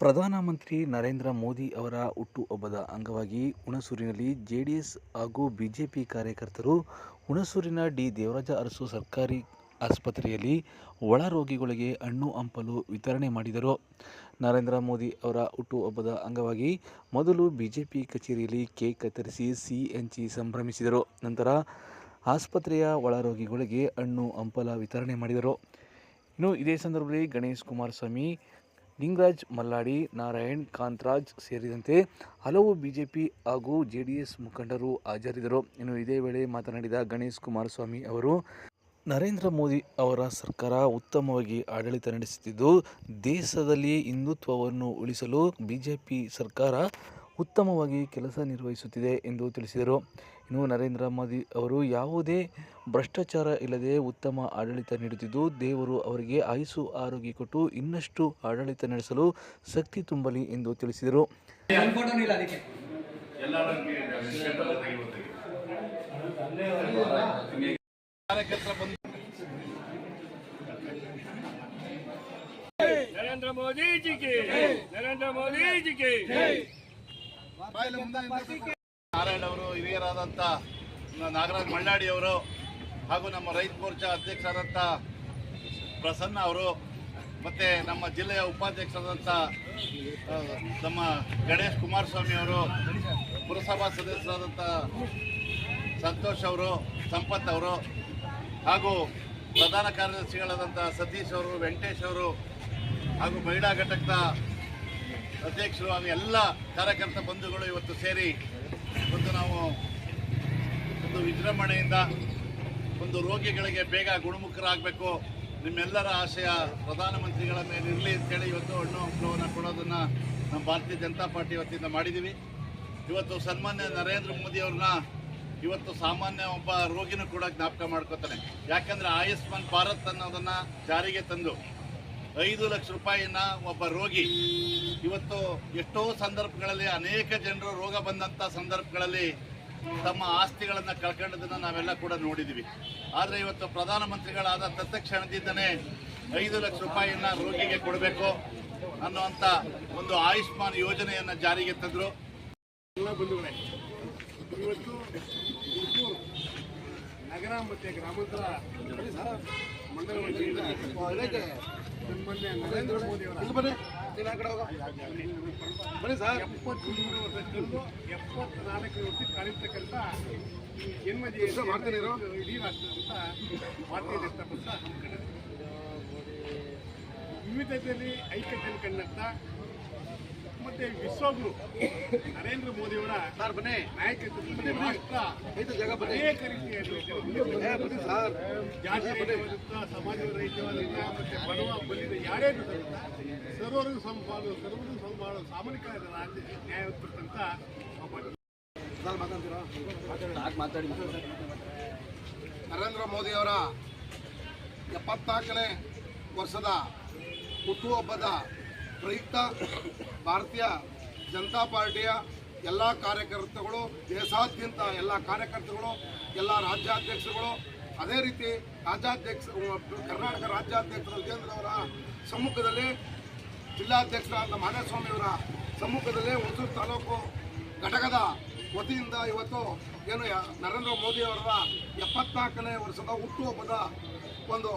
ಪ್ರಧಾನಮಂತ್ರಿ ನರೇಂದ್ರ ಮೋದಿ ಅವರ ಹುಟ್ಟುಹಬ್ಬದ ಅಂಗವಾಗಿ ಹುಣಸೂರಿನಲ್ಲಿ ಜೆಡಿಎಸ್ ಹಾಗೂ ಬಿಜೆಪಿ ಕಾರ್ಯಕರ್ತರು ಹುಣಸೂರಿನ ಡಿ ದೇವರಾಜ ಅರಸು ಸರ್ಕಾರಿ ಆಸ್ಪತ್ರೆಯಲ್ಲಿ ಒಳ ರೋಗಿಗಳಿಗೆ ಹಣ್ಣು ಹಂಪಲು ವಿತರಣೆ ಮಾಡಿದರು. ನರೇಂದ್ರ ಮೋದಿ ಅವರ ಹುಟ್ಟುಹಬ್ಬದ ಅಂಗವಾಗಿ ಮೊದಲು ಬಿಜೆಪಿ ಕಚೇರಿಯಲ್ಲಿ ಕೇಕ್ ಕತ್ತರಿಸಿ ಸಿಹಿ ಹಂಚಿ ಸಂಭ್ರಮಿಸಿದರು. ನಂತರ ಆಸ್ಪತ್ರೆಯ ಒಳ ರೋಗಿಗಳಿಗೆ ಹಣ್ಣು ಹಂಪಲ ವಿತರಣೆ ಮಾಡಿದರು. ಇನ್ನು ಇದೇ ಸಂದರ್ಭದಲ್ಲಿ ಗಣೇಶ್ ಕುಮಾರಸ್ವಾಮಿ ಲಿಂಗರಾಜ್ ಮಲ್ಲಾಡಿ, ನಾರಾಯಣ್ ಕಾಂತರಾಜ್ ಸೇರಿದಂತೆ ಹಲವು ಬಿಜೆಪಿ ಹಾಗೂ ಜೆಡಿಎಸ್ ಮುಖಂಡರು ಹಾಜರಿದ್ದರು. ಇನ್ನು ಇದೇ ವೇಳೆ ಮಾತನಾಡಿದ ಗಣೇಶ್ ಕುಮಾರಸ್ವಾಮಿ ಅವರು, ನರೇಂದ್ರ ಮೋದಿ ಅವರ ಸರ್ಕಾರ ಉತ್ತಮವಾಗಿ ಆಡಳಿತ ನಡೆಸುತ್ತಿದ್ದು ದೇಶದಲ್ಲಿ ಹಿಂದುತ್ವವನ್ನು ಉಳಿಸಲು ಬಿಜೆಪಿ ಸರ್ಕಾರ ಉತ್ತಮವಾಗಿ ಕೆಲಸ ನಿರ್ವಹಿಸುತ್ತಿದೆ ಎಂದು ತಿಳಿಸಿದರು. ಇನ್ನು ನರೇಂದ್ರ ಮೋದಿ ಅವರು ಯಾವುದೇ ಭ್ರಷ್ಟಾಚಾರ ಇಲ್ಲದೆ ಉತ್ತಮ ಆಡಳಿತ ನೀಡುತ್ತಿದ್ದು, ದೇವರು ಅವರಿಗೆ ಆಯುಸು ಆರೋಗ್ಯ ಕೊಟ್ಟು ಇನ್ನಷ್ಟು ಆಡಳಿತ ನಡೆಸಲು ಶಕ್ತಿ ತುಂಬಲಿ ಎಂದು ತಿಳಿಸಿದರು. ನರೇಂದ್ರ ಮೋದಿ ಇಲ್ಲ ಅದಕ್ಕೆ ನಾರಾಯಣ ಅವರು ಹಿರಿಯರಾದಂಥ ನಾಗರಾಜ್ ಮಳ್ಳಾಡಿ ಅವರು ಹಾಗೂ ನಮ್ಮ ರೈತ ಮೋರ್ಚಾ ಅಧ್ಯಕ್ಷರಾದಂಥ ಪ್ರಸನ್ನ ಅವರು ಮತ್ತು ನಮ್ಮ ಜಿಲ್ಲೆಯ ಉಪಾಧ್ಯಕ್ಷರಾದಂಥ ನಮ್ಮ ಗಣೇಶ್ ಕುಮಾರಸ್ವಾಮಿ ಅವರು, ಪುರಸಭಾ ಸದಸ್ಯರಾದಂಥ ಸಂತೋಷ್ ಅವರು, ಸಂಪತ್ ಅವರು ಹಾಗೂ ಪ್ರಧಾನ ಕಾರ್ಯದರ್ಶಿಗಳಾದಂಥ ಸತೀಶ್ ಅವರು, ವೆಂಕಟೇಶ್ ಅವರು ಹಾಗೂ ಮಹಿಳಾ ಘಟಕದ ಅಧ್ಯಕ್ಷರು ಹಾಗೂ ಎಲ್ಲ ಕಾರ್ಯಕರ್ತ ಬಂಧುಗಳು ಇವತ್ತು ಸೇರಿ ಒಂದು ನಾವು ಒಂದು ವಿಜೃಂಭಣೆಯಿಂದ ಒಂದು ರೋಗಿಗಳಿಗೆ ಬೇಗ ಗುಣಮುಖರಾಗಬೇಕು. ನಿಮ್ಮೆಲ್ಲರ ಆಶಯ ಪ್ರಧಾನಮಂತ್ರಿಗಳ ಮೇಲೆ ಇರಲಿ ಅಂತೇಳಿ ಇವತ್ತು ಹಣ್ಣು ಹಂಪಲವನ್ನು ಕೊಡೋದನ್ನು ನಮ್ಮ ಭಾರತೀಯ ಜನತಾ ಪಾರ್ಟಿ ವತಿಯಿಂದ ಮಾಡಿದ್ದೀವಿ ಇವತ್ತು ಸನ್ಮಾನ್ಯ ನರೇಂದ್ರ ಮೋದಿ ಅವ್ರನ್ನ ಇವತ್ತು ಸಾಮಾನ್ಯ ಒಬ್ಬ ರೋಗಿನೂ ಕೂಡ ಜ್ಞಾಪಕ ಮಾಡ್ಕೋತಾನೆ. ಯಾಕಂದ್ರೆ ಆಯುಷ್ಮಾನ್ ಭಾರತ್ ಅನ್ನೋದನ್ನು ಜಾರಿಗೆ ತಂದು ಐದು ಲಕ್ಷ ರೂಪಾಯಿನ ಒಬ್ಬ ರೋಗಿ. ಇವತ್ತು ಎಷ್ಟೋ ಸಂದರ್ಭಗಳಲ್ಲಿ ಅನೇಕ ಜನರು ರೋಗ ಬಂದಂಥ ಸಂದರ್ಭಗಳಲ್ಲಿ ತಮ್ಮ ಆಸ್ತಿಗಳನ್ನು ಕಳ್ಕೊಂಡದನ್ನು ನಾವೆಲ್ಲ ಕೂಡ ನೋಡಿದ್ದೀವಿ ಆದರೆ ಇವತ್ತು ಪ್ರಧಾನಮಂತ್ರಿಗಳಾದ ತತ್ಕ್ಷಣದಿಂದನೇ ಐದು ಲಕ್ಷ ರೂಪಾಯಿಯನ್ನ ರೋಗಿಗೆ ಕೊಡಬೇಕು ಅನ್ನುವಂಥ ಒಂದು ಆಯುಷ್ಮಾನ್ ಯೋಜನೆಯನ್ನು ಜಾರಿಗೆ ತಂದರು. ಎಲ್ಲ ಬಂಧುಗಳೇ, ಇವತ್ತು ನಗರ ಮತ್ತು ಗ್ರಾಮಾಂತರ ಮಂಡಲ ನರೇಂದ್ರ ಮೋದಿ ಬನ್ನಿ ಸರ್. ಎಪ್ಪತ್ಮೂರು ವರ್ಷದಿಂದ ಎಪ್ಪತ್ನಾಲ್ಕು ವರ್ಷ ಕಾಲಿರ್ತಕ್ಕಂಥ ಈ ಜನ್ಮ ಜಯಂತಿ ಇರೋ ಇಡೀ ರಾಷ್ಟ್ರದಂತ ಭಾರತೀಯ ಜನತಾ ಪಕ್ಷ ಹಮ್ಮಿಕೊಂಡಿದೆ ವಿವಿಧತೆಯಲ್ಲಿ ಐಕ್ಯತೆಯನ್ನು ಕಂಡಂತ ಮತ್ತೆ ವಿಶ್ವಗುರು ನರೇಂದ್ರ ಮೋದಿ ಅವರ ನಾಯಕತ್ವದಲ್ಲಿ ರಾಷ್ಟ್ರ ಅನೇಕ ರೀತಿಯಲ್ಲಿ ಜಾತಿ ರಹಿತವಾದಂಥ ಸಮಾಜ ರಹಿತವಾದಂಥ ಮತ್ತೆ ಬಡವ ಬಲಿದ ಯಾರೇ ಸರ್ವರಿಗೂ ಸಂಪಾಲು ಸರ್ವರಿಗೂ ಸಂಪಾಲು ಸಾಮಾಜಿಕ ನ್ಯಾಯ ಕೊಟ್ಟಂತ ನರೇಂದ್ರ ಮೋದಿಯವರ ಎಪ್ಪತ್ನಾಲ್ಕನೇ ವರ್ಷದ ಹುಟ್ಟುಹಬ್ಬದ ಪ್ರಯುಕ್ತ ಭಾರತೀಯ ಜನತಾ ಪಾರ್ಟಿಯ ಎಲ್ಲ ಕಾರ್ಯಕರ್ತಗಳು ದೇಶಾದ್ಯಂತ ಎಲ್ಲ ಕಾರ್ಯಕರ್ತಗಳು ಎಲ್ಲ ರಾಜ್ಯಾಧ್ಯಕ್ಷರುಗಳು, ಅದೇ ರೀತಿ ರಾಜ್ಯಾಧ್ಯಕ್ಷ, ಕರ್ನಾಟಕ ರಾಜ್ಯಾಧ್ಯಕ್ಷ ವಿಜೇಂದ್ರವರ ಸಮ್ಮುಖದಲ್ಲಿ ಜಿಲ್ಲಾಧ್ಯಕ್ಷರಾದ ಮಾಧವಸ್ವಾಮಿಯವರ ಸಮ್ಮುಖದಲ್ಲಿ ಹೊಸೂರು ತಾಲೂಕು ಘಟಕದ ವತಿಯಿಂದ ಇವತ್ತು ಏನು ನರೇಂದ್ರ ಮೋದಿ ಅವರ ಎಪ್ಪತ್ನಾಲ್ಕನೇ ವರ್ಷದ ಹುಟ್ಟುಹಬ್ಬದ ಒಂದು